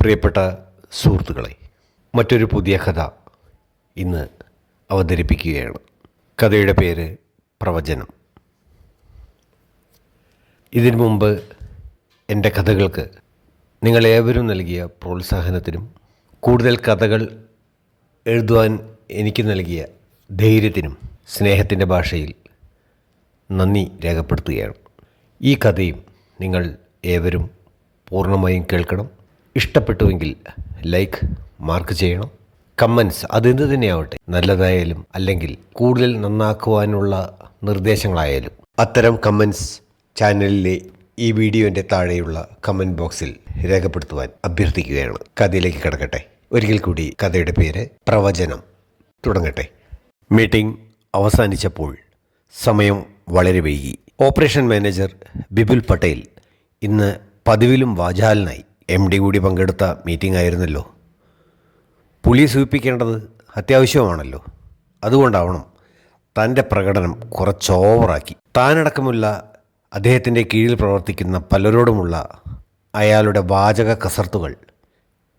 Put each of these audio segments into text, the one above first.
പ്രിയപ്പെട്ട സുഹൃത്തുക്കളെ മറ്റൊരു പുതിയ കഥ ഇന്ന് അവതരിപ്പിക്കുകയാണ്. കഥയുടെ പേര് പ്രവചനം. ഇതിനു മുമ്പ് എന്റെ കഥകൾക്ക് നിങ്ങളേവരും നൽകിയ പ്രോത്സാഹനത്തിനും കൂടുതൽ കഥകൾ എഴുതുവാൻ എനിക്ക് നൽകിയ ധൈര്യത്തിനും സ്നേഹത്തിന്റെ ഭാഷയിൽ നന്ദി രേഖപ്പെടുത്തുകയാണ്. ഈ കഥയും നിങ്ങൾ ഏവരും പൂർണമായും കേൾക്കണം. ഇഷ്ടപ്പെട്ടുവെങ്കിൽ ലൈക്ക് മാർക്ക് ചെയ്യണം. കമൻസ് അതെന്ത് തന്നെയാവട്ടെ നല്ലതായാലും അല്ലെങ്കിൽ കൂടുതൽ നന്നാക്കുവാനുള്ള നിർദ്ദേശങ്ങളായാലും. അത്തരം കമൻസ് ചാനലിലെ ഈ വീഡിയോന്റെ താഴെയുള്ള കമന്റ് ബോക്സിൽ രേഖപ്പെടുത്തുവാൻ അഭ്യർത്ഥിക്കുകയാണ്. കഥയിലേക്ക് കിടക്കട്ടെ. ഒരിക്കൽ കൂടി കഥയുടെ പേര് പ്രവചനം തുടങ്ങട്ടെ. മീറ്റിംഗ് അവസാനിച്ചപ്പോൾ സമയം വളരെ വൈകി. ഓപ്പറേഷൻ മാനേജർ ബിപുൽ പട്ടേൽ ഇന്ന് പതിവിലും വാചാലനായി. എം ഡി കൂടി പങ്കെടുത്ത മീറ്റിംഗ് ആയിരുന്നല്ലോ. പുലി സൂചിപ്പിക്കേണ്ടത് അത്യാവശ്യമാണല്ലോ. അതുകൊണ്ടാവണം തന്റെ പ്രകടനം കുറച്ച് ഓവറാക്കി താനടക്കമുള്ള അദ്ദേഹത്തിന്റെ കീഴിൽ പ്രവർത്തിക്കുന്ന പലരോടുമുള്ള അയാളുടെ വാചക കസർത്തുകൾ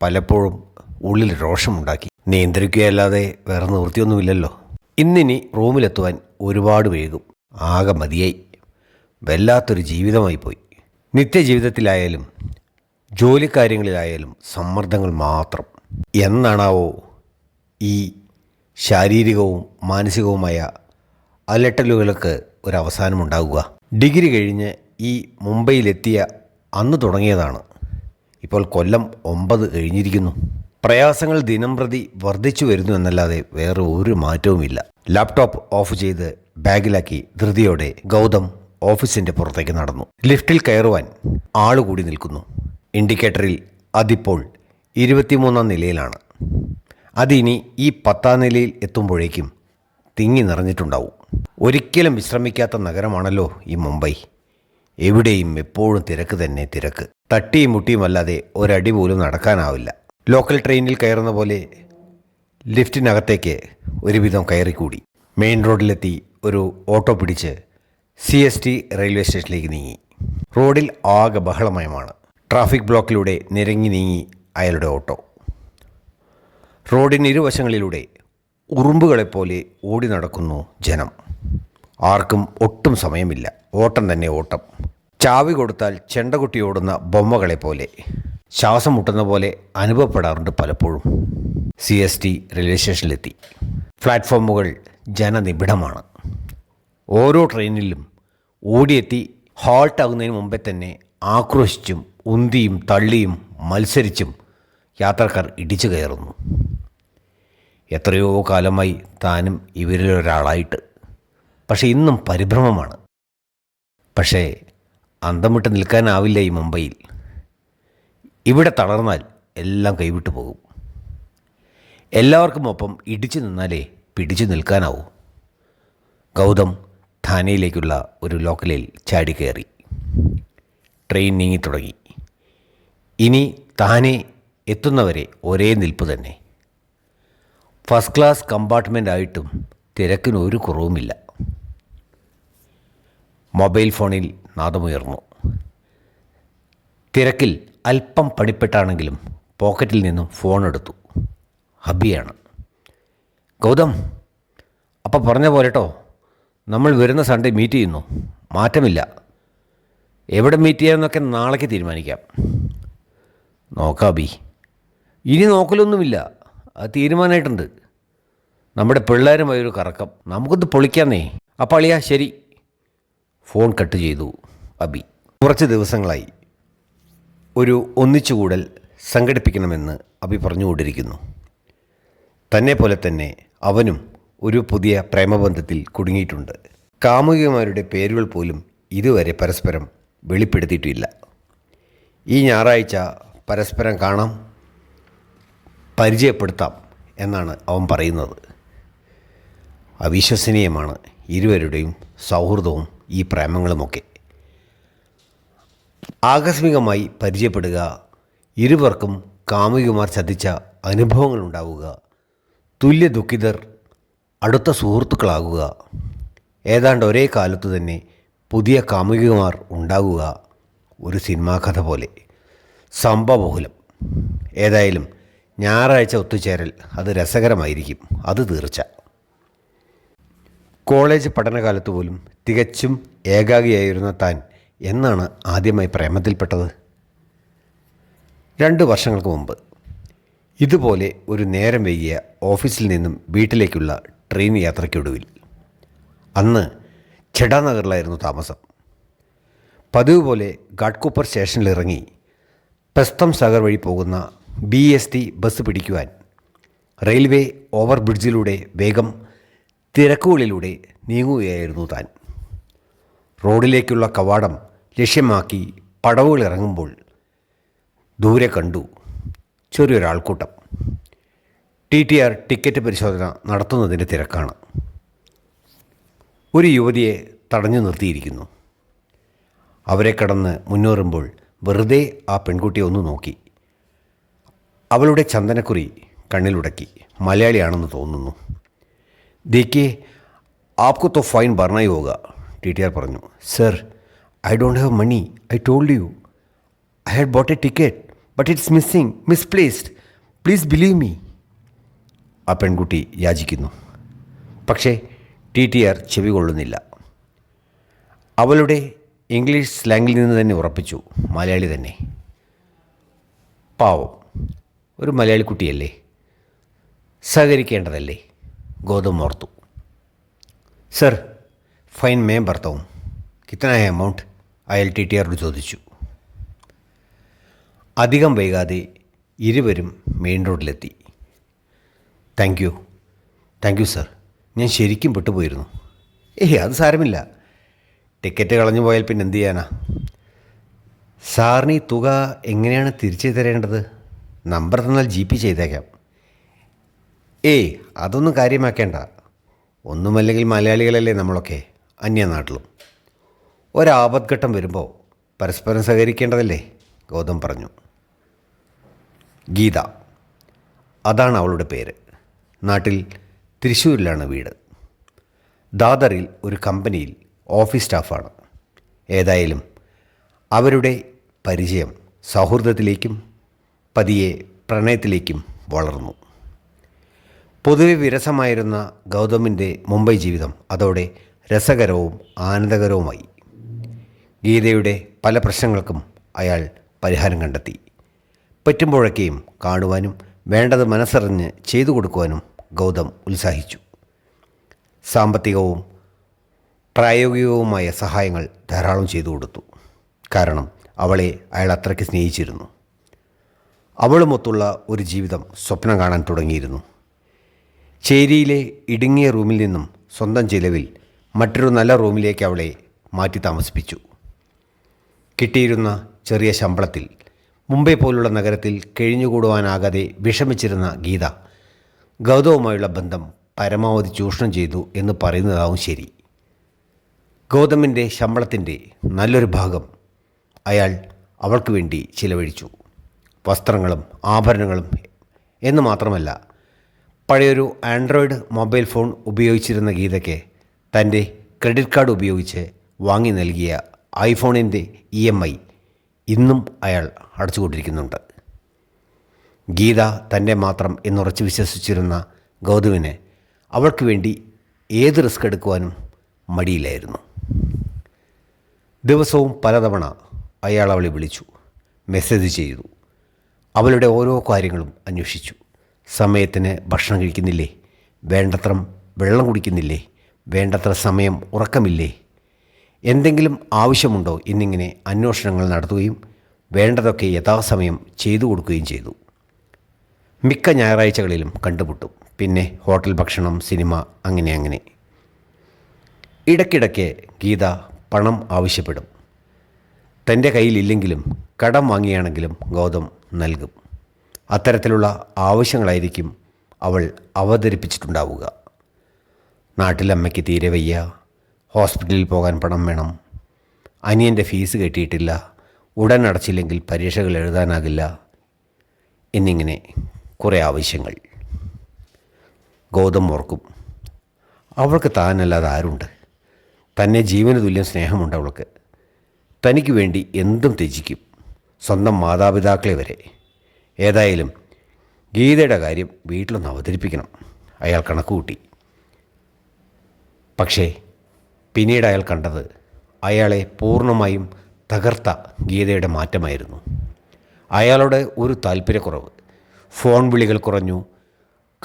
പലപ്പോഴും ഉള്ളിൽ രോഷമുണ്ടാക്കി. നിയന്ത്രിക്കുകയല്ലാതെ വേറെ നിവൃത്തിയൊന്നുമില്ലല്ലോ. ഇന്നിനി റൂമിലെത്തുവാൻ ഒരുപാട് വൈകും. ആകെ മതിയായി. വല്ലാത്തൊരു ജീവിതമായി പോയി നിത്യജീവിതത്തിലായാലും ജോലിക്കാര്യങ്ങളിലായാലും സമ്മർദ്ദങ്ങൾ മാത്രം. എന്നാണാവോ ഈ ശാരീരികവും മാനസികവുമായ അലട്ടലുകൾക്ക് ഒരവസാനമുണ്ടാകുക ഡിഗ്രി കഴിഞ്ഞ് ഈ മുംബൈയിലെത്തിയ അന്ന് തുടങ്ങിയതാണ്. ഇപ്പോൾ കൊല്ലം ഒമ്പത് കഴിഞ്ഞിരിക്കുന്നു. പ്രയാസങ്ങൾ ദിനം പ്രതി വർദ്ധിച്ചു വരുന്നു എന്നല്ലാതെ വേറെ ഒരു മാറ്റവുമില്ല. ലാപ്ടോപ്പ് ഓഫ് ചെയ്ത് ബാഗിലാക്കി ധൃതിയോടെ ഗൗതം ഓഫീസിന്റെ പുറത്തേക്ക് നടന്നു. ലിഫ്റ്റിൽ കയറുവാൻ ആളുകൂടി നിൽക്കുന്നു. ഇൻഡിക്കേറ്ററിൽ അതിപ്പോൾ ഇരുപത്തിമൂന്നാം നിലയിലാണ്. അതിനി ഈ പത്താം നിലയിൽ എത്തുമ്പോഴേക്കും തിങ്ങി നിറഞ്ഞിട്ടുണ്ടാവും. ഒരിക്കലും വിശ്രമിക്കാത്ത നഗരമാണല്ലോ ഈ മുംബൈ. എവിടെയും എപ്പോഴും തിരക്ക് തന്നെ തിരക്ക്. തട്ടിയും മുട്ടിയും അല്ലാതെ ഒരടി പോലും നടക്കാനാവില്ല. ലോക്കൽ ട്രെയിനിൽ കയറുന്ന പോലെ ലിഫ്റ്റിനകത്തേക്ക് ഒരുവിധം കയറിക്കൂടി. മെയിൻ റോഡിലെത്തി ഒരു ഓട്ടോ പിടിച്ച് സി എസ് ടി റെയിൽവേ സ്റ്റേഷനിലേക്ക് നീങ്ങി. റോഡിൽ ആകെ ബഹളമയമാണ്. ട്രാഫിക് ബ്ലോക്കിലൂടെ നിരങ്ങി നീങ്ങി അയാളുടെ ഓട്ടോ. റോഡിന് ഇരുവശങ്ങളിലൂടെ ഉറുമ്പുകളെപ്പോലെ ഓടി നടക്കുന്നു ജനം. ആർക്കും ഒട്ടും സമയമില്ല. ഓട്ടം തന്നെ ഓട്ടം. ചാവി കൊടുത്താൽ ചെണ്ടകുട്ടി ഓടുന്ന ബൊമ്മകളെ പോലെ ശ്വാസം മുട്ടുന്ന പോലെ അനുഭവപ്പെടാറുണ്ട് പലപ്പോഴും. സി എസ് ടി റെയിൽവേ സ്റ്റേഷനിലെത്തി പ്ലാറ്റ്ഫോമുകൾ ജനനിബിഡമാണ്. ഓരോ ട്രെയിനിലും ഓടിയെത്തി ഹാൾട്ടാകുന്നതിന് മുമ്പേ തന്നെ ആക്രോശിച്ചും ഉന്തിയും തള്ളിയും മത്സരിച്ചും യാത്രക്കാർ ഇടിച്ചു കയറുന്നു. എത്രയോ കാലമായി താനും ഇവരിലൊരാളായിട്ട്. പക്ഷേ ഇന്നും പരിഭ്രമമാണ്. പക്ഷേ അന്തം വിട്ട് നിൽക്കാനാവില്ല ഈ മുംബൈയിൽ. ഇവിടെ തളർന്നാൽ എല്ലാം കൈവിട്ടു പോകും. എല്ലാവർക്കും ഒപ്പം ഇടിച്ചു നിന്നാലേ പിടിച്ചു നിൽക്കാനാവൂ. ഗൗതം ധാനയിലേക്കുള്ള ഒരു ലോക്കലിൽ ചാടിക്കയറി. ട്രെയിൻ നീങ്ങിത്തുടങ്ങി ഇനി താനെ എത്തുന്നവരെ ഒരേ നിൽപ്പ് തന്നെ. ഫസ്റ്റ് ക്ലാസ് കമ്പാർട്ട്മെന്റ് ആയിട്ടും തിരക്കിന് ഒരു കുറവുമില്ല. മൊബൈൽ ഫോണിൽ നാദമുയർന്നു. തിരക്കിൽ അല്പം പണിപ്പെട്ടാണെങ്കിലും പോക്കറ്റിൽ നിന്നും ഫോൺ എടുത്തു. ഹബിയാണ്. ഗൗതം അപ്പം പറഞ്ഞ പോലെട്ടോ നമ്മൾ വരുന്ന സൺഡേ മീറ്റ് ചെയ്യുന്നു. മാറ്റമില്ല. എവിടെ മീറ്റ് ചെയ്യാമെന്നൊക്കെ നാളേക്ക് തീരുമാനിക്കാം. നോക്കാം ബി. ഇനി നോക്കലൊന്നുമില്ല. അത് തീരുമാനമായിട്ടുണ്ട് നമ്മുടെ പിള്ളേരുമായി കറക്കം. നമുക്കൊന്ന് പൊളിക്കാന്നേ. അപ്പം അളിയാ ശരി. ഫോൺ കട്ട് ചെയ്തു അബി. കുറച്ച് ദിവസങ്ങളായി ഒരു ഒന്നിച്ചുകൂടൽ സംഘടിപ്പിക്കണമെന്ന് അബി പറഞ്ഞുകൊണ്ടിരിക്കുന്നു. തന്നെ പോലെ തന്നെ അവനും ഒരു പുതിയ പ്രേമബന്ധത്തിൽ കുടുങ്ങിയിട്ടുണ്ട്. കാമുകിമാരുടെ പേരുകൾ പോലും ഇതുവരെ പരസ്പരം വെളിപ്പെടുത്തിയിട്ടില്ല. ഈ ഞായറാഴ്ച പരസ്പരം കാണാം പരിചയപ്പെടുത്താം എന്നാണ് അവൻ പറയുന്നത്. അവിശ്വസനീയമാണ് ഇരുവരുടെയും സൗഹൃദവും ഈ പ്രേമങ്ങളുമൊക്കെ. ആകസ്മികമായി പരിചയപ്പെടുക ഇരുവർക്കും കാമുകിമാർ ചതിച്ച അനുഭവങ്ങളുണ്ടാവുക തുല്യ ദുഃഖിതർ അടുത്ത സുഹൃത്തുക്കളാകുക ഏതാണ്ട് ഒരേ കാലത്തു തന്നെ പുതിയ കാമുകിമാർ ഉണ്ടാകുക ഒരു സിനിമാ കഥ പോലെ. സംഭവബഹുലം ഏതായാലും ഞായറാഴ്ച ഒത്തുചേരൽ അത് രസകരമായിരിക്കും. അത് തീർച്ച. കോളേജ് പഠനകാലത്ത് പോലും തികച്ചും ഏകാഗിയായിരുന്ന താൻ എന്നാണ് ആദ്യമായി പ്രേമത്തിൽപ്പെട്ടത്. രണ്ട് വർഷങ്ങൾക്ക് മുമ്പ് ഇതുപോലെ ഒരു നേരം വൈകിയ ഓഫീസിൽ നിന്നും വീട്ടിലേക്കുള്ള ട്രെയിൻ യാത്രയ്ക്കൊടുവിൽ. അന്ന് ചെടാനഗറിലായിരുന്നു താമസം. പതിവ് പോലെ ഘാട്ട്കൂപ്പർ സ്റ്റേഷനിൽ പ്രസ്തം സാഗർ വഴി പോകുന്ന ബി എസ് ടി ബസ് പിടിക്കുവാൻ റെയിൽവേ ഓവർ ബ്രിഡ്ജിലൂടെ വേഗം തിരക്കുകളിലൂടെ നീങ്ങുകയായിരുന്നു താൻ. റോഡിലേക്കുള്ള കവാടം ലക്ഷ്യമാക്കി പടവുകൾ ഇറങ്ങുമ്പോൾ ദൂരെ കണ്ടു ചെറിയൊരാൾക്കൂട്ടം. ടി ടി ആർ ടിക്കറ്റ് പരിശോധന നടത്തുന്നതിന്റെ തിരക്കാണ്. ഒരു യുവതിയെ തടഞ്ഞു നിർത്തിയിരിക്കുന്നു. അവരെ കടന്ന് മുന്നേറുമ്പോൾ വെറുതെ ആ പെൺകുട്ടിയെ ഒന്ന് നോക്കി. അവളുടെ ചന്ദനക്കുറി കണ്ണിലുടക്കി. മലയാളിയാണെന്ന് തോന്നുന്നു. ദേക്കിയെ ആപ്കു തോ ഫൈൻ ഭർണായി പോവുക ടി ടി ആർ പറഞ്ഞു. Sir I don't have money. I told you. I had bought a ticket but it's missing misplaced. Please believe me. ആ പെൺകുട്ടി യാചിക്കുന്നു. പക്ഷേ ടി ടി ആർ ചെവി കൊള്ളുന്നില്ല. അവളുടെ ഇംഗ്ലീഷ് സ്ലാങ്ങിൽ നിന്ന് തന്നെ ഉറപ്പിച്ചു. മലയാളി തന്നെ. പാവം. ഒരു മലയാളി കുട്ടിയല്ലേ? സഹകരിക്കേണ്ടതല്ലേ? ഗോതം ഓർത്തു. സർ ഫൈൻ മേ ഭർത്താവും. കിത്തനായ എമൗണ്ട് അയാൾ ടി ടി ആറോട് ചോദിച്ചു. അധികം വൈകാതെ ഇരുവരും main റോഡിലെത്തി. Thank you. Thank you sir. ഞാൻ ശരിക്കും പെട്ടുപോയിരുന്നു. ഏയ് അത് സാരമില്ല. ടിക്കറ്റ് കളഞ്ഞു പോയാൽ പിന്നെ എന്തു ചെയ്യാനാ? സാറിന് ഈ തുക എങ്ങനെയാണ് തിരിച്ചു തരേണ്ടത്? നമ്പർ തന്നാൽ ജി പി ചെയ്തേക്കാം. ഏയ് അതൊന്നും കാര്യമാക്കേണ്ട. ഒന്നുമല്ലെങ്കിൽ മലയാളികളല്ലേ നമ്മളൊക്കെ അന്യനാട്ടിലും. ഒരാപത്ഘട്ടം വരുമ്പോൾ പരസ്പരം സഹകരിക്കേണ്ടതല്ലേ? ഗൗതം പറഞ്ഞു. ഗീത അതാണ് അവളുടെ പേര്. നാട്ടിൽ തൃശ്ശൂരിലാണ് വീട്. ദാദറിൽ ഒരു കമ്പനിയിൽ ഓഫീസ് സ്റ്റാഫാണ്. ഏതായാലും അവരുടെ പരിചയം സൗഹൃദത്തിലേക്കും പതിയെ പ്രണയത്തിലേക്കും വളർന്നു. പൊതുവെ വിരസമായിരുന്ന ഗൗതമിന്റെ മുംബൈ ജീവിതം അതോടെ രസകരവും ആനന്ദകരവുമായി. ഗീതയുടെ പല പ്രശ്നങ്ങൾക്കും അയാൾ പരിഹാരം കണ്ടെത്തി. പറ്റുമ്പോഴൊക്കെയും കാണുവാനും വേണ്ടത് മനസ്സറിഞ്ഞ് ചെയ്തു കൊടുക്കുവാനും ഗൗതം ഉത്സാഹിച്ചു. സാമ്പത്തികവും പ്രായോഗികവുമായ സഹായങ്ങൾ ധാരാളം ചെയ്തു കൊടുത്തു. കാരണം അവളെ അയാൾ അത്രയ്ക്ക് സ്നേഹിച്ചിരുന്നു. അവളുമൊത്തുള്ള ഒരു ജീവിതം സ്വപ്നം കാണാൻ തുടങ്ങിയിരുന്നു. ചേരിയിലെ ഇടുങ്ങിയ റൂമിൽ നിന്നും സ്വന്തം ചിലവിൽ മറ്റൊരു നല്ല റൂമിലേക്ക് അവളെ മാറ്റി താമസിപ്പിച്ചു. കിട്ടിയിരുന്ന ചെറിയ ശമ്പളത്തിൽ മുംബൈ പോലുള്ള നഗരത്തിൽ കഴിഞ്ഞുകൂടുവാനാകാതെ വിഷമിച്ചിരുന്ന ഗീത ഗൗതവുമായുള്ള ബന്ധം പരമാവധി ചൂഷണം ചെയ്തു എന്ന് പറയുന്നതാവും ശരി. ഗൗതമിന്റെ ശമ്പളത്തിന്റെ നല്ലൊരു ഭാഗം അയാൾ അവൾക്ക് വേണ്ടി ചിലവഴിച്ചു. വസ്ത്രങ്ങളും ആഭരണങ്ങളും എന്ന് മാത്രമല്ല പഴയൊരു ആൻഡ്രോയിഡ് മൊബൈൽ ഫോൺ ഉപയോഗിച്ചിരുന്ന ഗീതയ്ക്ക് തന്റെ ക്രെഡിറ്റ് കാർഡ് ഉപയോഗിച്ച് വാങ്ങി നൽകിയ ഐഫോണിന്റെ ഇ എം ഐ ഇന്നും അയാൾ അടച്ചുകൊണ്ടിരിക്കുന്നുണ്ട്. ഗീത തന്റെ മാത്രം എന്നുറച്ച് വിശ്വസിച്ചിരുന്ന ഗൗതമിന് അവൾക്ക് വേണ്ടി ഏത് റിസ്ക് എടുക്കുവാനും മടിയില്ലായിരുന്നു. ദിവസവും പലതവണ അയാൾ അവളെ വിളിച്ചു മെസ്സേജ് ചെയ്തു. അവളുടെ ഓരോ കാര്യങ്ങളും അന്വേഷിച്ചു. സമയത്തിന് ഭക്ഷണം കഴിക്കുന്നില്ലേ? വേണ്ടത്ര വെള്ളം കുടിക്കുന്നില്ലേ? വേണ്ടത്ര സമയം ഉറക്കമില്ലേ? എന്തെങ്കിലും ആവശ്യമുണ്ടോ എന്നിങ്ങനെ അന്വേഷണങ്ങൾ നടത്തുകയും വേണ്ടതൊക്കെ യഥാസമയം ചെയ്തു കൊടുക്കുകയും ചെയ്തു. മിക്ക ഞായറാഴ്ചകളിലും കണ്ടുമുട്ടും. പിന്നെ ഹോട്ടൽ ഭക്ഷണം സിനിമ അങ്ങനെ അങ്ങനെ. ഇടയ്ക്കിടയ്ക്ക് ഗീത പണം ആവശ്യപ്പെടും. തന്റെ കയ്യിലില്ലെങ്കിലും കടം വാങ്ങിയാണെങ്കിലും ഗൗതം നൽകും. അത്തരത്തിലുള്ള ആവശ്യങ്ങളായിരിക്കും അവൾ അവതരിപ്പിച്ചിട്ടുണ്ടാവുക. നാട്ടിലമ്മയ്ക്ക് തീരെ വയ്യ. ഹോസ്പിറ്റലിൽ പോകാൻ പണം വേണം. അനിയന്റെ ഫീസ് കെട്ടിയിട്ടില്ല. ഉടൻ അടച്ചില്ലെങ്കിൽ പരീക്ഷകൾ എഴുതാനാകില്ല. എന്നിങ്ങനെ കുറേ ആവശ്യങ്ങൾ. ഗൗതം ഓർക്കും. അവൾക്ക് താനല്ലാതെ ആരുണ്ട്? തന്നെ ജീവന തുല്യം സ്നേഹമുണ്ട് അവൾക്ക്. തനിക്ക് വേണ്ടി എന്തും ത്യജിക്കും. സ്വന്തം മാതാപിതാക്കളെ വരെ. ഏതായാലും ഗീതയുടെ കാര്യം വീട്ടിലൊന്ന് അവതരിപ്പിക്കണം. അയാൾ കണക്ക് കൂട്ടി പക്ഷേ പിന്നീട് അയാൾ കണ്ടത് അയാളെ പൂർണമായും തകർത്ത ഗീതയുടെ മാറ്റമായിരുന്നു. അയാളുടെ ഒരു താല്പര്യക്കുറവ് ഫോൺ വിളികൾ കുറഞ്ഞു.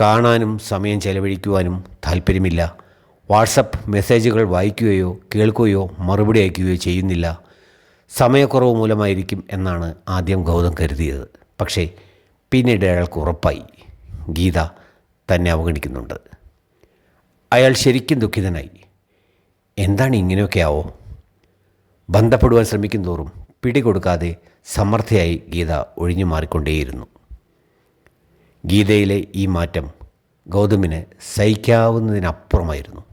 കാണാനും സമയം ചെലവഴിക്കുവാനും താല്പര്യമില്ല വാട്സപ്പ് മെസ്സേജുകൾ വായിക്കുകയോ കേൾക്കുകയോ മറുപടി അയക്കുകയോ ചെയ്യുന്നില്ല. സമയക്കുറവ് മൂലമായിരിക്കും എന്നാണ് ആദ്യം ഗൗതം കരുതിയത്. പക്ഷേ പിന്നീട് അയാൾക്ക് ഉറപ്പായി. ഗീത തന്നെ അവഗണിക്കുന്നുണ്ട്. അയാൾ ശരിക്കും ദുഃഖിതനായി. എന്താണ് ഇങ്ങനെയൊക്കെ ആവോ ബന്ധപ്പെടുവാൻ ശ്രമിക്കും തോറും പിടികൊടുക്കാതെ സമർത്ഥയായി ഗീത ഒഴിഞ്ഞു മാറിക്കൊണ്ടേയിരുന്നു. ഗീതയിലെ ഈ മാറ്റം ഗൗതമിന് സഹിക്കാവുന്നതിനപ്പുറമായിരുന്നു.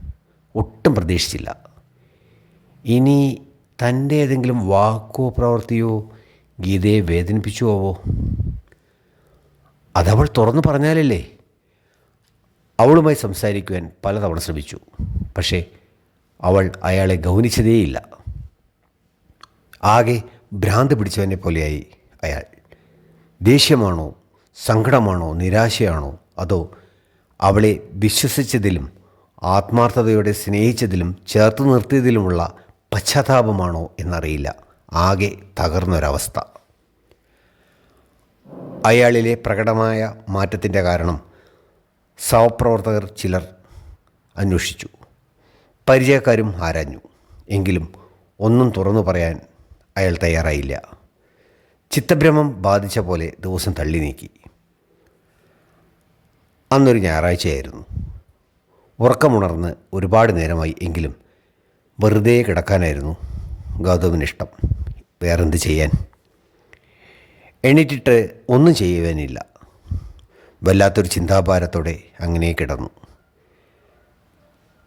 ഒട്ടും പ്രതീക്ഷിച്ചില്ല. ഇനി തന്റെ ഏതെങ്കിലും വാക്കോ പ്രവൃത്തിയോ ഗീതയെ വേദനിപ്പിച്ചുവോ അതവൾ തുറന്നു പറഞ്ഞാലല്ലേ? അവളുമായി സംസാരിക്കുവാൻ പലതവണ ശ്രമിച്ചു. പക്ഷേ അവൾ അയാളെ ഗൗനിച്ചതേയില്ല. ആകെ ഭ്രാന്ത് പിടിച്ചവനെ പോലെയായി അയാൾ. ദേഷ്യമാണോ സങ്കടമാണോ നിരാശയാണോ അതോ അവളെ വിശ്വസിച്ചതിലും ആത്മാർത്ഥതയോടെ സ്നേഹിച്ചതിലും ചേർത്ത് നിർത്തിയതിലുമുള്ള പശ്ചാത്താപമാണോ എന്നറിയില്ല. ആകെ തകർന്നൊരവസ്ഥ. അയാളിലെ പ്രകടമായ മാറ്റത്തിന്റെ കാരണം സഹപ്രവർത്തകർ ചിലർ അന്വേഷിച്ചു. പരിചയക്കാരും ആരാഞ്ഞു. എങ്കിലും ഒന്നും തുറന്നു പറയാൻ അയാൾ തയ്യാറായില്ല. ചിത്തഭ്രമം ബാധിച്ച പോലെ ദിവസം തള്ളി നീക്കി. അന്നൊരു ഞായറാഴ്ചയായിരുന്നു. ഉറക്കമുണർന്ന് ഒരുപാട് നേരമായി എങ്കിലും വെറുതെ കിടക്കാനായിരുന്നു ഗൗതമിനിഷ്ടം വേറെന്ത് ചെയ്യാൻ? എണീറ്റിട്ട് ഒന്നും ചെയ്യുവാനില്ല. വല്ലാത്തൊരു ചിന്താഭാരത്തോടെ അങ്ങനെ കിടന്നു.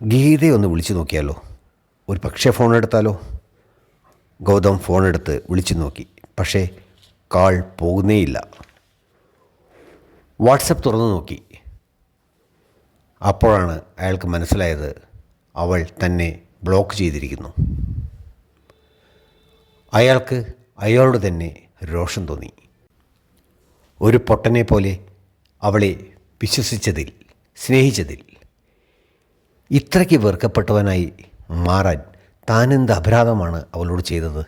ഗീതയെ ഒന്ന് വിളിച്ചു നോക്കിയാലോ? ഒരു പക്ഷേ ഫോൺ എടുത്താലോ? ഗൗതം ഫോണെടുത്ത് വിളിച്ചു നോക്കി. പക്ഷേ കാൾ പോകുന്നേയില്ല. വാട്സപ്പ് തുറന്നു നോക്കി. അപ്പോഴാണ് അയാൾക്ക് മനസ്സിലായത് അവൾ തന്നെ ബ്ലോക്ക് ചെയ്തിരിക്കുന്നു. അയാൾക്ക് അയാളോട് തന്നെ രോഷം തോന്നി. ഒരു പൊട്ടനെ പോലെ അവളെ വിശ്വസിച്ചതിൽ സ്നേഹിച്ചതിൽ ഇത്രയ്ക്ക് വെറുക്കപ്പെട്ടവനായി മാറാൻ താനെന്ത് അപരാധമാണ് അവളോട് ചെയ്തത്?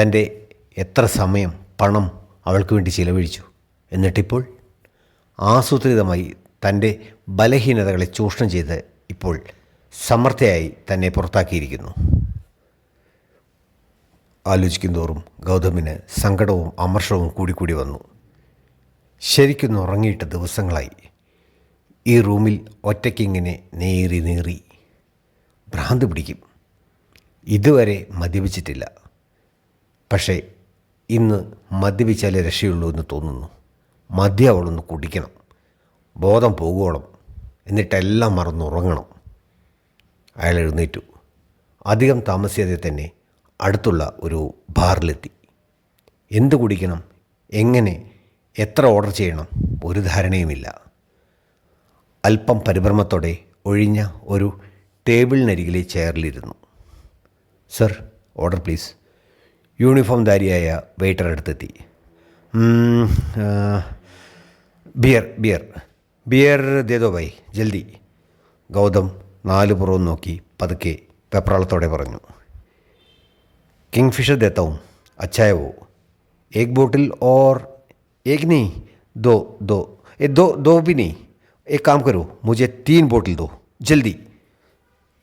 തന്റെ എത്ര സമയം പണം അവൾക്ക് വേണ്ടി ചിലവഴിച്ചു? എന്നിട്ടിപ്പോൾ ആസൂത്രിതമായി തന്റെ ബലഹീനതകളെ ചൂഷണം ചെയ്ത് ഇപ്പോൾ സമർത്ഥയായി തന്നെ പുറത്താക്കിയിരിക്കുന്നു. ആലോചിക്കും തോറും ഗൗതമിന് സങ്കടവും അമർഷവും കൂടിക്കൂടി വന്നു. ശരിക്കും ഉറങ്ങിയിട്ട് ദിവസങ്ങളായി. ഈ റൂമിൽ ഒറ്റയ്ക്കിങ്ങനെ നേറി നേറി ഭ്രാന്ത് പിടിക്കും. ഇതുവരെ മദ്യപിച്ചിട്ടില്ല. പക്ഷേ ഇന്ന് മദ്യപിച്ചാലേ രക്ഷയുള്ളൂ എന്ന് തോന്നുന്നു. മദ്യം അവളൊന്ന് കുടിക്കണം. ബോധം പോകുവോളം. എന്നിട്ടെല്ലാം മറന്നുറങ്ങണം അയാൾ എഴുന്നേറ്റു. അധികം താമസിയാതെ തന്നെ അടുത്തുള്ള ഒരു ബാറിലെത്തി. എന്ത് കുടിക്കണം? എങ്ങനെ? എത്ര ഓർഡർ ചെയ്യണം? ഒരു ധാരണയുമില്ല. അല്പം പരിഭ്രമത്തോടെ ഒഴിഞ്ഞ ഒരു ടേബിളിനരികിലെ ചെയറിലിരുന്നു. Sir order please. യൂണിഫോം ധാരിയായ വെയിറ്റർ അടുത്തെത്തി. Beer beer. ബിയർ ദേദോ ബൈ ജൽദി ഗൗതം നാല് പുറവും നോക്കി പതുക്കെ വെപ്രാളത്തോടെ പറഞ്ഞു किंगफिशर देता हूँ अच्छा है वो एक बोतल और एक नहीं दो दो ये दो दो भी नहीं एक काम करो मुझे तीन बोतल दो जल्दी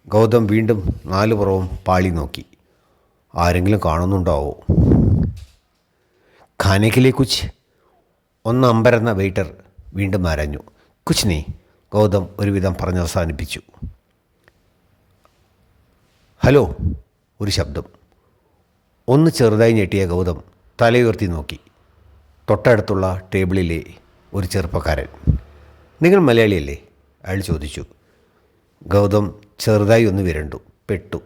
ഗൗതം വീണ്ടും നാല് പുറവും പാളി നോക്കി ആരെങ്കിലും കാണുന്നുണ്ടാവോ ഖാനയ്ക്കിലെ കുച്ച് ഒന്ന് അമ്പരന്ന വെയിറ്റർ വീണ്ടും ആരഞ്ഞു കുച്ച് നീ ഗൗതം ഒരുവിധം പറഞ്ഞവസാനിപ്പിച്ചു. ഹലോ ഒരു ശബ്ദം. ഒന്ന് ചെറുതായി ഞെട്ടിയ ഗൗതം തലയുയർത്തി നോക്കി. തൊട്ടടുത്തുള്ള ടേബിളിലെ ഒരു ചെറുപ്പക്കാരൻ. നിങ്ങൾ മലയാളിയല്ലേ? അയാൾ ചോദിച്ചു. ഗൗതം ചെറുതായി ഒന്ന് വിരണ്ടു പെട്ടു.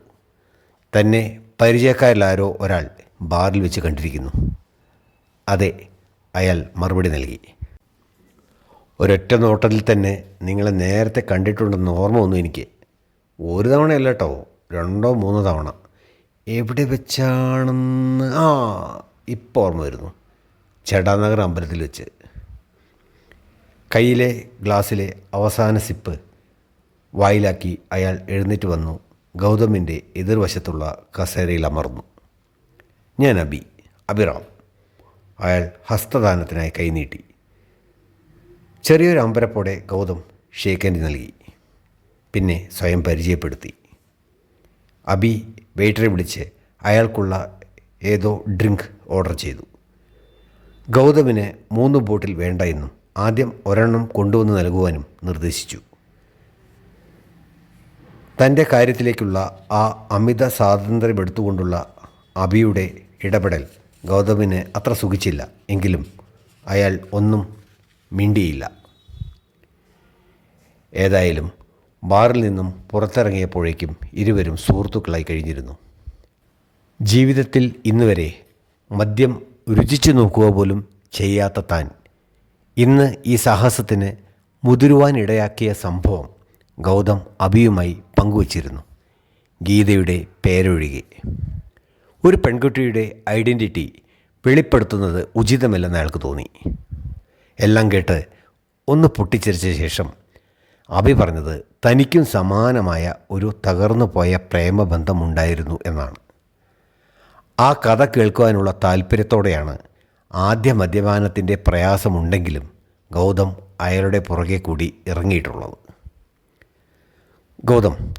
തന്നെ പരിചയക്കാരിലാരോ ഒരാൾ ബാറിൽ വെച്ച് കണ്ടിരിക്കുന്നു. അതെ അയാൾ മറുപടി നൽകി. ഒരൊറ്റ നോട്ടത്തിൽ തന്നെ നിങ്ങളെ നേരത്തെ കണ്ടിട്ടുണ്ടെന്ന് ഓർമ്മ വന്നു എനിക്ക്. ഒരു തവണയല്ല കേട്ടോ. രണ്ടോ മൂന്നോ തവണ. എവിടെ വെച്ചാണെന്ന്? ആ ഇപ്പോൾ ഓർമ്മ വരുന്നു. ചേടാനഗർ അമ്പലത്തിൽ വെച്ച്. കയ്യിലെ ഗ്ലാസ്സിലെ അവസാന സിപ്പ് വായിലാക്കി അയാൾ എഴുന്നേറ്റ് വന്നു. ഗൗതമിന്റെ എതിർവശത്തുള്ള കസേരയിൽ അമർന്നു. ഞാൻ അബി അഭിറാം. അയാൾ ഹസ്തദാനത്തിനായി കൈനീട്ടി ചെറിയൊരു അമ്പരപ്പോടെ ഗൗതം ഷേക്കൻഡ് നൽകി. പിന്നെ സ്വയം പരിചയപ്പെടുത്തി. അബി വെയിറ്ററെ വിളിച്ച് അയാൾക്കുള്ള ഏതോ ഡ്രിങ്ക് ഓർഡർ ചെയ്തു. ഗൗതമിന് മൂന്ന് ബോട്ടിൽ വേണ്ട എന്നും ആദ്യം ഒരെണ്ണം കൊണ്ടുവന്ന് നൽകുവാനും നിർദ്ദേശിച്ചു. തന്റെ കാര്യത്തിലേക്കുള്ള ആ അമിത സ്വാതന്ത്ര്യം എടുത്തുകൊണ്ടുള്ള അബിയുടെ ഇടപെടൽ ഗൗതമിന് അത്ര സുഖിച്ചില്ല. എങ്കിലും അയാൾ ഒന്നും മിണ്ടിയില്ല. ഏതായാലും ബാറിൽ നിന്നും പുറത്തിറങ്ങിയപ്പോഴേക്കും ഇരുവരും സുഹൃത്തുക്കളായി കഴിഞ്ഞിരുന്നു. ജീവിതത്തിൽ ഇന്നുവരെ മദ്യം രുചിച്ചു നോക്കുക പോലും ചെയ്യാത്ത താൻ ഇന്ന് ഈ സാഹസത്തിന് മുതിരുവാനിടയാക്കിയ സംഭവം ഗൗതം അബിയുമായി പങ്കുവച്ചിരുന്നു. ഗീതയുടെ പേരൊഴികെ. ഒരു പെൺകുട്ടിയുടെ ഐഡന്റിറ്റി വെളിപ്പെടുത്തുന്നത് ഉചിതമല്ലെന്ന് അയാൾക്ക് തോന്നി. എല്ലാം കേട്ട് ഒന്ന് പൊട്ടിച്ചിരിച്ച ശേഷം അഭി പറഞ്ഞത് തനിക്കും സമാനമായ ഒരു തകർന്നു പോയ പ്രേമബന്ധമുണ്ടായിരുന്നു എന്നാണ്. ആ കഥ കേൾക്കുവാനുള്ള താല്പര്യത്തോടെയാണ് ആദ്യ മദ്യപാനത്തിന്റെ പ്രയാസമുണ്ടെങ്കിലും ഗൗതം അയാളുടെ പുറകെ കൂടി ഇറങ്ങിയിട്ടുള്ളത്. ഗൗതം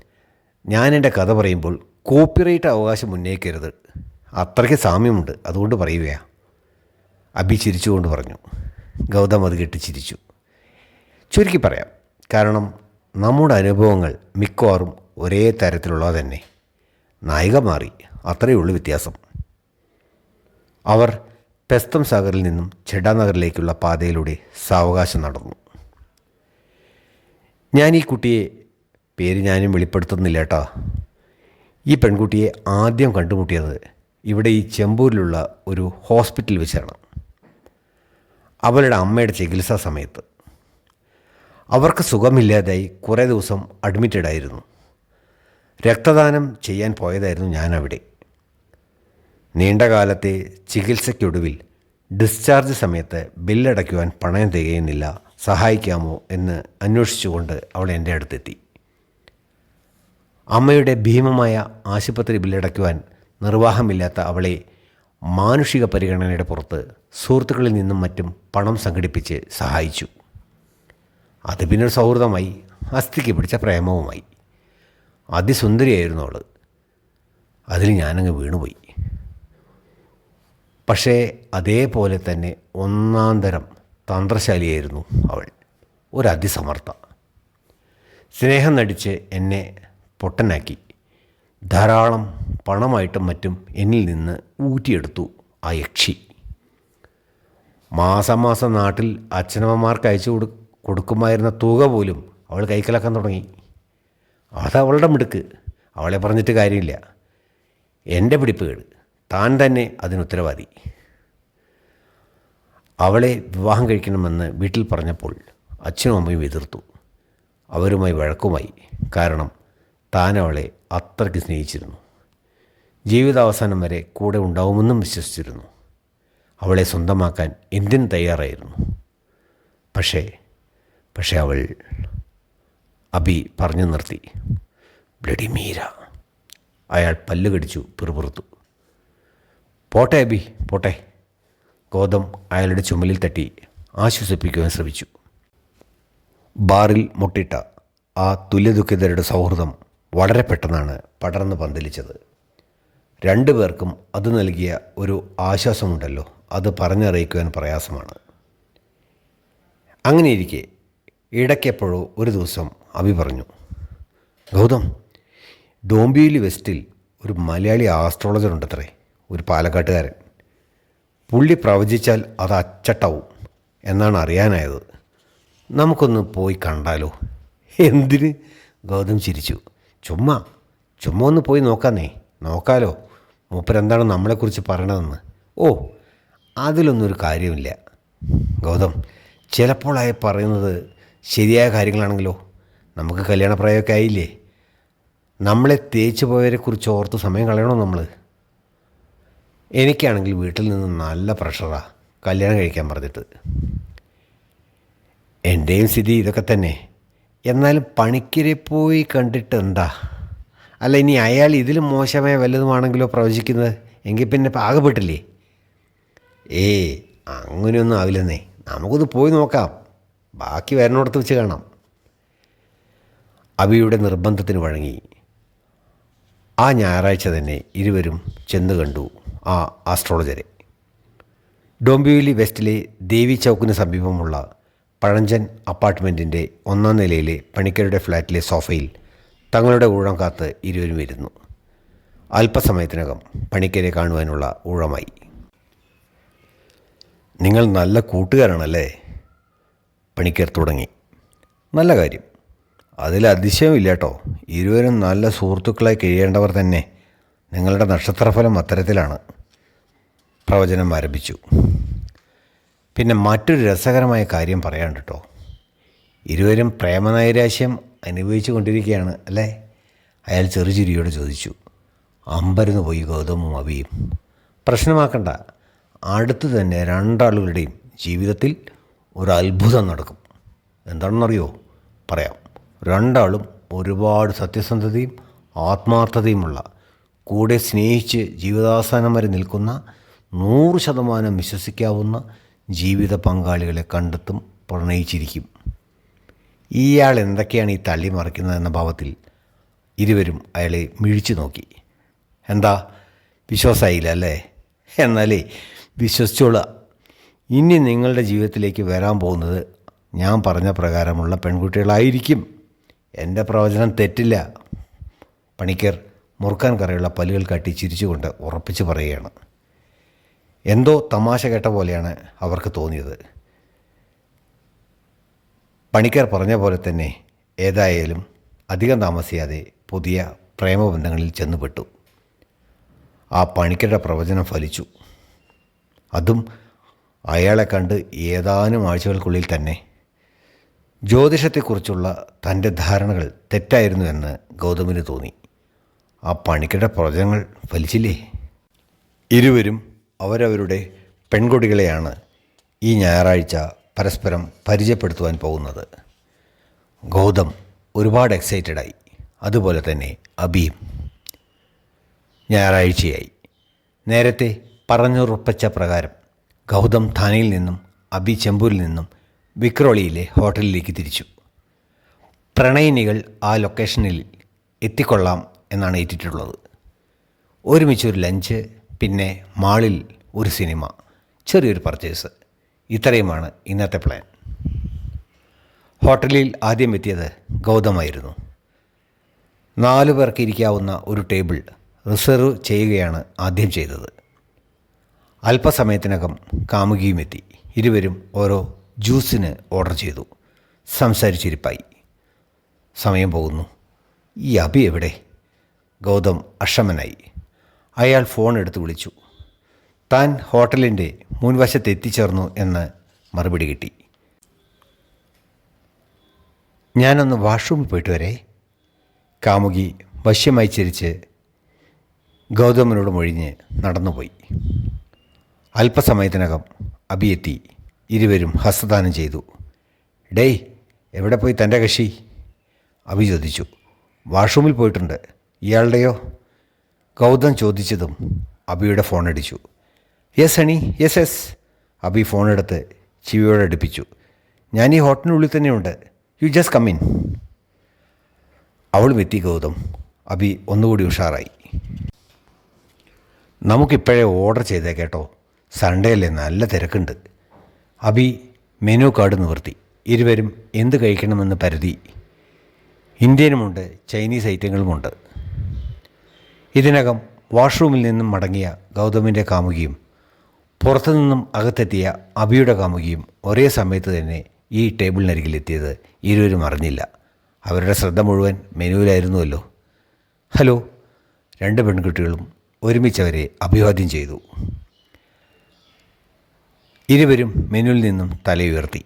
ഞാൻ എന്റെ കഥ പറയുമ്പോൾ കോപ്പിറൈറ്റ് അവകാശം ഉന്നയിക്കരുത്. അത്രയ്ക്ക് സാമ്യമുണ്ട് അതുകൊണ്ട് പറയുകയാ. അഭി ചിരിച്ചുകൊണ്ട് പറഞ്ഞു. ഗൗതം അത് കേട്ട് ചിരിച്ചു ചുരുക്കി പറയാം കാരണം നമ്മുടെ അനുഭവങ്ങൾ മിക്കവാറും ഒരേ തരത്തിലുള്ളവ തന്നെ. നായിക മാറി അത്രയേ ഉള്ളൂ വ്യത്യാസം. അവർ പെസ്തം സാഗറിൽ നിന്നും ചെഡാനഗറിലേക്കുള്ള പാതയിലൂടെ സാവകാശം നടന്നു. ഞാൻ ഈ കുട്ടിയെ പേര് ഞാനും വെളിപ്പെടുത്തുന്നില്ല കേട്ടോ. ഈ പെൺകുട്ടിയെ ആദ്യം കണ്ടുമുട്ടിയത് ഇവിടെ ഈ ചെമ്പൂരിലുള്ള ഒരു ഹോസ്പിറ്റൽ വെച്ചാണ്. അവളുടെ അമ്മയുടെ ചികിത്സാ സമയത്ത്. അവർക്ക് സുഖമില്ലാതായി കുറേ ദിവസം അഡ്മിറ്റഡ് ആയിരുന്നു. രക്തദാനം ചെയ്യാൻ പോയതായിരുന്നു ഞാനവിടെ. നീണ്ടകാലത്തെ ചികിത്സയ്ക്കൊടുവിൽ ഡിസ്ചാർജ് സമയത്ത് ബില്ലടയ്ക്കുവാൻ പണയം തികയുന്നില്ല സഹായിക്കാമോ എന്ന് അന്വേഷിച്ചുകൊണ്ട് അവൾ എന്റെ അടുത്തെത്തി. അമ്മയുടെ ഭീമമായ ആശുപത്രി ബില്ലടയ്ക്കുവാൻ നിർവാഹമില്ലാത്ത അവളെ മാനുഷിക പരിഗണനയുടെ പുറത്ത് സുഹൃത്തുക്കളിൽ നിന്നും മറ്റും പണം സംഘടിപ്പിച്ച് സഹായിച്ചു. അത് പിന്നെ സൗഹൃദമായി അസ്ഥിക്ക് പിടിച്ച പ്രേമവുമായി. അതിസുന്ദരിയായിരുന്നു അവൾ അതിൽ ഞാനങ്ങ് വീണുപോയി. പക്ഷേ അതേപോലെ തന്നെ ഒന്നാന്തരം തന്ത്രശാലിയായിരുന്നു അവൾ. ഒരു സ്നേഹം നടിച്ച് എന്നെ പൊട്ടനാക്കി. ധാരാളം പണമായിട്ടും മറ്റും എന്നിൽ നിന്ന് ഊറ്റിയെടുത്തു ആ യക്ഷി. മാസം മാസം നാട്ടിൽ അച്ഛനമ്മമാർക്ക് അയച്ചു കൊടു കൊടുക്കുമായിരുന്ന തുക പോലും അവൾ കൈക്കലാക്കാൻ തുടങ്ങി. അത് മിടുക്ക്. അവളെ പറഞ്ഞിട്ട് കാര്യമില്ല. എന്റെ പിടിപ്പുകേട്. താൻ തന്നെ അതിനുത്തരവാദി അവളെ വിവാഹം കഴിക്കണമെന്ന് വീട്ടിൽ പറഞ്ഞപ്പോൾ അച്ഛനും അമ്മയും എതിർത്തു. അവരുമായി വഴക്കുമായി. കാരണം താൻ അവളെ അത്രയ്ക്ക് സ്നേഹിച്ചിരുന്നു. ജീവിതാവസാനം വരെ കൂടെ ഉണ്ടാവുമെന്നും വിശ്വസിച്ചിരുന്നു. അവളെ സ്വന്തമാക്കാൻ എന്തിനും തയ്യാറായിരുന്നു? പക്ഷേ പക്ഷേ അവൾ അബി പറഞ്ഞു നിർത്തി. ബ്ലഡി മീര. അയാൾ പല്ല് കടിച്ചു പിറുപിറുത്തു. പോട്ടെ അബി പോട്ടെ. ഗോതം അയാളുടെ ചുമലിൽ തട്ടി ആശ്വസിപ്പിക്കുവാൻ ശ്രമിച്ചു. ബാറിൽ മുട്ടിട്ട ആ തുല്യദുഃഖിതരുടെ സൗഹൃദം വളരെ പെട്ടെന്നാണ് പടർന്ന് പന്തലിച്ചത്. രണ്ടു പേർക്കും അത് നൽകിയ ഒരു ആശ്വാസമുണ്ടല്ലോ. അത് പറഞ്ഞറിയിക്കുവാൻ പ്രയാസമാണ്. അങ്ങനെയിരിക്കെ ഇടയ്ക്കെപ്പോഴോ ഒരു ദിവസം അഭി പറഞ്ഞു ഗൗതം ഡോംബിയിലി വെസ്റ്റിൽ ഒരു മലയാളി ആസ്ട്രോളജർ ഉണ്ടത്രേ ഒരു പാലക്കാട്ടുകാരൻ. പുള്ളി പ്രവചിച്ചാൽ അത് അച്ചട്ടാവും എന്നാണ് അറിയാനായത്. നമുക്കൊന്ന് പോയി കണ്ടാലോ. എന്തിന്? ഗൗതം ചിരിച്ചു. ചുമ്മാ ചുമ്മാ ഒന്ന് പോയി നോക്കാന്നേ. നോക്കാലോ. മൂപ്പരെന്താണ് നമ്മളെക്കുറിച്ച് പറയണതെന്ന്. ഓ അതിലൊന്നും ഒരു കാര്യമില്ല ഗൗതം ചിലപ്പോഴായി പറയുന്നത് ശരിയായ കാര്യങ്ങളാണെങ്കിലോ? നമുക്ക് കല്യാണപ്രായമൊക്കെ ആയില്ലേ? നമ്മളെ തേച്ചു പോയവരെക്കുറിച്ച് ഓർത്ത് സമയം കളയണോ നമ്മൾ എനിക്കാണെങ്കിൽ വീട്ടിൽ നിന്ന് നല്ല പ്രഷറാണ് കല്യാണം കഴിക്കാൻ പറഞ്ഞിട്ട്. എന്റെയും സ്ഥിതി ഇതൊക്കെ തന്നെ. എന്നാലും പണിക്കരെ പോയി കണ്ടിട്ട് എന്താ അല്ല ഇനി അയാൾ ഇതിലും മോശമായ വല്ലതുമാണെങ്കിലോ പ്രവചിക്കുന്നത്? എങ്കിൽ പിന്നെ പാകപ്പെട്ടില്ലേ? ഏ അങ്ങനെയൊന്നും ആവില്ലെന്നേ. നമുക്കൊന്ന് പോയി നോക്കാം. ബാക്കി വരണോടത്ത് വെച്ച് കാണാം. അബിയുടെ നിർബന്ധത്തിന് വഴങ്ങി. ആ ഞായറാഴ്ച തന്നെ ഇരുവരും ചെന്ന് കണ്ടു ആ ആസ്ട്രോളജറെ ഡോംബിവിലി വെസ്റ്റിലെ ദേവി ചൗക്കിന് സമീപമുള്ള പഴഞ്ചൻ അപ്പാർട്ട്മെന്റിന്റെ ഒന്നാം നിലയിലെ പണിക്കരുടെ ഫ്ലാറ്റിലെ സോഫയിൽ തങ്ങളുടെ ഊഴം കാത്ത് ഇരുവരും ഇരുന്നു. അല്പസമയത്തിനകം പണിക്കരെ കാണുവാനുള്ള ഊഴമായി. നിങ്ങൾ നല്ല കൂട്ടുകാരാണല്ലേ? പണിക്കർ തുടങ്ങി. നല്ല കാര്യം. അതിൽ അതിശയമില്ല കേട്ടോ ഇരുവരും നല്ല സുഹൃത്തുക്കളായി കഴിയേണ്ടവർ തന്നെ നിങ്ങളുടെ നക്ഷത്രഫലം അത്തരത്തിലാണ്. പ്രവചനം ആരംഭിച്ചു. പിന്നെ മറ്റൊരു രസകരമായ കാര്യം പറയാണ്ട് കേട്ടോ ഇരുവരും പ്രേമനൈരാശ്യം അനുഭവിച്ചു കൊണ്ടിരിക്കുകയാണ് അല്ലേ? അയാൾ ചെറുചിരിയോട് ചോദിച്ചു. അമ്പരന്ന് പോയി ഗൗതമും അവിയും പ്രശ്നമാക്കണ്ട. അടുത്ത് തന്നെ രണ്ടാളുകളുടെയും ജീവിതത്തിൽ ഒരു അത്ഭുതം നടക്കും. എന്താണെന്നറിയോ? പറയാം. രണ്ടാളും ഒരുപാട് സത്യസന്ധതയും ആത്മാർത്ഥതയുമുള്ള കൂടെ സ്നേഹിച്ച് ജീവിതാവസാനം വരെ നിൽക്കുന്ന നൂറ് ശതമാനം വിശ്വസിക്കാവുന്ന ജീവിത പങ്കാളികളെ കണ്ടെത്തും പ്രണയിച്ചിരിക്കും. ഇയാൾ എന്തൊക്കെയാണ് ഈ തള്ളി മറിക്കുന്നതെന്ന ഭാവത്തിൽ ഇരുവരും അയാളെ മിഴിച്ചു നോക്കി. എന്താ? വിശ്വാസമായില്ല അല്ലേ? എന്നാലേ വിശ്വസിച്ചോളുക ഇനി നിങ്ങളുടെ ജീവിതത്തിലേക്ക് വരാൻ പോകുന്നത് ഞാൻ പറഞ്ഞ പ്രകാരമുള്ള പെൺകുട്ടികളായിരിക്കും. എന്റെ പ്രവചനം തെറ്റില്ല. പണിക്കർ മുറുക്കാൻ കറിയുള്ള പല്ലുകൾ കാട്ടി ചിരിച്ചുകൊണ്ട് ഉറപ്പിച്ച് പറയുകയാണ്. എന്തോ തമാശ കേട്ട പോലെയാണ് അവർക്ക് തോന്നിയത്. പണിക്കർ പറഞ്ഞ പോലെ തന്നെ ഏതായാലും അധികം താമസിയാതെ പുതിയ പ്രേമബന്ധങ്ങളിൽ ചെന്നുപെട്ടു. ആ പണിക്കരുടെ പ്രവചനം ഫലിച്ചു. അതും അയാളെ കണ്ട് ഏതാനും ആഴ്ചകൾക്കുള്ളിൽ തന്നെ ജ്യോതിഷത്തെക്കുറിച്ചുള്ള തന്റെ ധാരണകൾ തെറ്റായിരുന്നു എന്ന് ഗൗതമിന് തോന്നി. ആ പണിക്കരുടെ പ്രവചനങ്ങൾ ഫലിച്ചില്ലേ? ഇരുവരും അവരവരുടെ പെൺകുട്ടികളെയാണ് ഈ ഞായറാഴ്ച പരസ്പരം പരിചയപ്പെടുത്തുവാൻ പോകുന്നത്. ഗൗതം ഒരുപാട് എക്സൈറ്റഡായി അതുപോലെ തന്നെ അബിയും ഞായറാഴ്ചയായി. നേരത്തെ പറഞ്ഞുറപ്പിച്ച പ്രകാരം ഗൗതം ഥാനയിൽ നിന്നും അബി ചെമ്പൂരിൽ നിന്നും വിക്രോളിയിലെ ഹോട്ടലിലേക്ക് തിരിച്ചു. പ്രണയിനികൾ ആ ലൊക്കേഷനിൽ എത്തിക്കൊള്ളാം എന്നാണ് ഏറ്റിട്ടുള്ളത്. ഒരുമിച്ചൊരു ലഞ്ച് പിന്നെ മാളിൽ ഒരു സിനിമ ചെറിയൊരു പർച്ചേസ് ഇത്രയുമാണ് ഇന്നത്തെ പ്ലാൻ ഹോട്ടലിൽ ആദ്യം എത്തിയത് ഗൗതമായിരുന്നു. നാലു പേർക്ക് ഇരിക്കാവുന്ന ഒരു ടേബിൾ റിസർവ് ചെയ്യുകയാണ് ആദ്യം ചെയ്തത്. അല്പസമയത്തിനകം കാമുകിയും എത്തി. ഇരുവരും ഓരോ ജ്യൂസിന് ഓർഡർ ചെയ്തു. സംസാരിച്ചിരിപ്പായി. സമയം പോകുന്നു. ഈ അഭി എവിടെ? ഗൗതം അക്ഷമനായി. അയാൾ ഫോൺ എടുത്ത് വിളിച്ചു. താൻ ഹോട്ടലിന്റെ മുൻവശത്ത് എത്തിച്ചേർന്നു എന്ന് മറുപടി കിട്ടി. ഞാനൊന്ന് വാഷ്റൂമിൽ പോയിട്ട് വരെ. കാമുകി വശ്യമായി ചിരിച്ച് ഗൗതമനോട് മൊഴിഞ്ഞ് നടന്നുപോയി. അല്പസമയത്തിനകം അബിയെത്തി ഇരുവരും ഹസ്തദാനം ചെയ്തു. ഡേയ് എവിടെ പോയി തന്റെ കക്ഷി? അബി ചോദിച്ചു. വാഷ്റൂമിൽ പോയിട്ടുണ്ട്. ഇയാളുടെയോ? ഗൗതം ചോദിച്ചതും അബിയുടെ ഫോൺ അടിച്ചു. Yes honey yes yes Abi ഫോണെടുത്ത് ചിവിയോട് അടുപ്പിച്ചു. ഞാൻ ഈ ഹോട്ടലിനുള്ളിൽ തന്നെയുണ്ട്. യു ജസ്റ്റ് കമ്മിൻ അവളും എത്തി ഗൗതം. അബി ഒന്നുകൂടി ഉഷാറായി. നമുക്കിപ്പോഴേ ഓർഡർ ചെയ്തേ കേട്ടോ. സൺഡേ അല്ലേ? നല്ല തിരക്കുണ്ട്. അബി മെനു കാർഡ് നിവർത്തി. ഇരുവരും എന്ത് കഴിക്കണമെന്ന് പരതി ഇന്ത്യനുമുണ്ട് ചൈനീസ് ഐറ്റങ്ങളുമുണ്ട്. ഇതിനകം വാഷ്റൂമിൽ നിന്നും മടങ്ങിയ ഗൗതമിന്റെ കാമുകിയും പുറത്തുനിന്നും അകത്തെത്തിയ അബിയുടെ കാമുകിയും ഒരേ സമയത്ത് തന്നെ ഈ ടേബിളിനരികിലെത്തിയത് ഇരുവരും അറിഞ്ഞില്ല. അവരുടെ ശ്രദ്ധ മുഴുവൻ മെനുവിലായിരുന്നുവല്ലോ. ഹലോ രണ്ട് പെൺകുട്ടികളും ഒരുമിച്ചവരെ അഭിവാദ്യം ചെയ്തു. ഇരുവരും മെനുവിൽ നിന്നും തലയുയർത്തി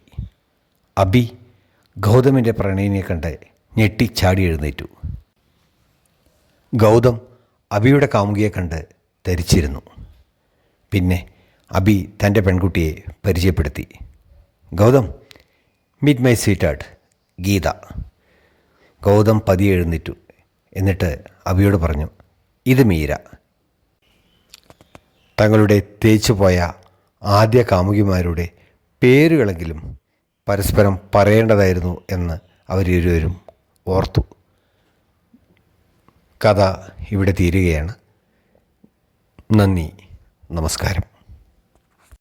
അബി ഗൗതമിന്റെ പ്രണയിനെ കണ്ട് ഞെട്ടി ചാടി എഴുന്നേറ്റു. ഗൗതം അബിയുടെ കാമുകിയെ കണ്ട് ധരിച്ചിരുന്നു. പിന്നെ അബി തന്റെ പെൺകുട്ടിയെ പരിചയപ്പെടുത്തി. Gautam meet my sweetheart Geetha. Gautam പതിയെ എഴുന്നേറ്റു. എന്നിട്ട് അബിയോട് പറഞ്ഞു ഇത് മീര. തങ്ങളുടെ തേച്ചുപോയ ആദ്യ കാമുകിമാരുടെ പേരുകളെങ്കിലും പരസ്പരം പറയേണ്ടതായിരുന്നു എന്ന് അവരിരുവരും ഓർത്തു. കഥ ഇവിടെ തീരുകയാണ്. നന്ദി നമസ്കാരം.